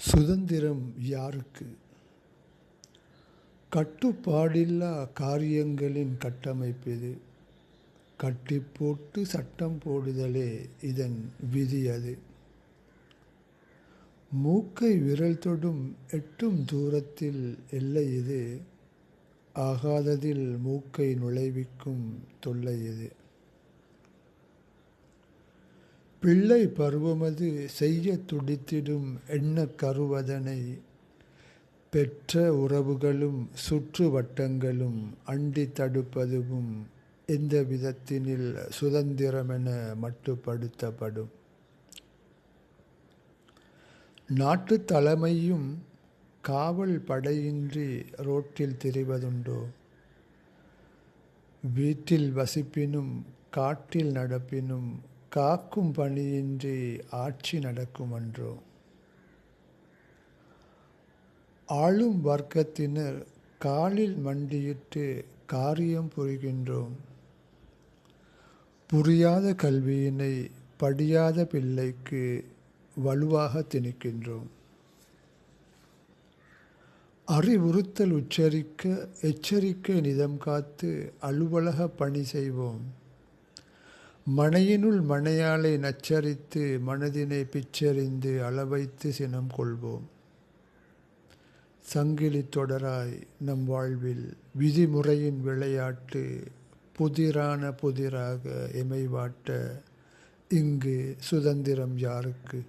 சுதந்திரம் யாருக்கு? கட்டுப்பாடில்லா காரியங்களின் கட்டமைப்பிது கட்டி போட்டு சட்டம் போடுதலே இதன் விதி அது. மூக்கை விரல் தொடும் எட்டும் தூரத்தில் இல்லை இது ஆகாததில் மூக்கை நுழைவிக்கும் தொல்லை இது பிள்ளை பருவமது செய்ய துடித்திடும் எண்ண கருவதனை பெற்ற உறவுகளும் சுற்று வட்டங்களும் அண்டி தடுப்பதுவும் எந்த விதத்தினில் சுதந்திரமென மட்டுப்படுத்தப்படும். நாட்டு தலைமையும் காவல் படையின்றி ரோட்டில் திரிவதுண்டோ? வீட்டில் வசிப்பினும் காட்டில் நடப்பினும் காக்கும் பணியின்றி ஆட்சி நடக்குமன்றோ ஆளும் வர்க்கத்தினர் காலில் மண்டியிட்டு காரியம் புரிகின்றோம். புரியாத கல்வியினை படியாத பிள்ளைக்கு வலுவாக திணிக்கின்றோம். அறிவுறுத்தல் உச்சரிக்க எச்சரிக்கை நிதம் காத்து அலுவலக பணி செய்வோம். மனையினுள் மனையாளை நச்சரித்து மனதினை பிச்சறிந்து அளவைத்து சினம் கொள்வோம். சங்கிலி தொடராய் நம் வாழ்வில் விதிமுறையின் விளையாட்டு புதிரான புதிராக எமைவாட்ட இங்கு சுதந்திரம் யாருக்கு?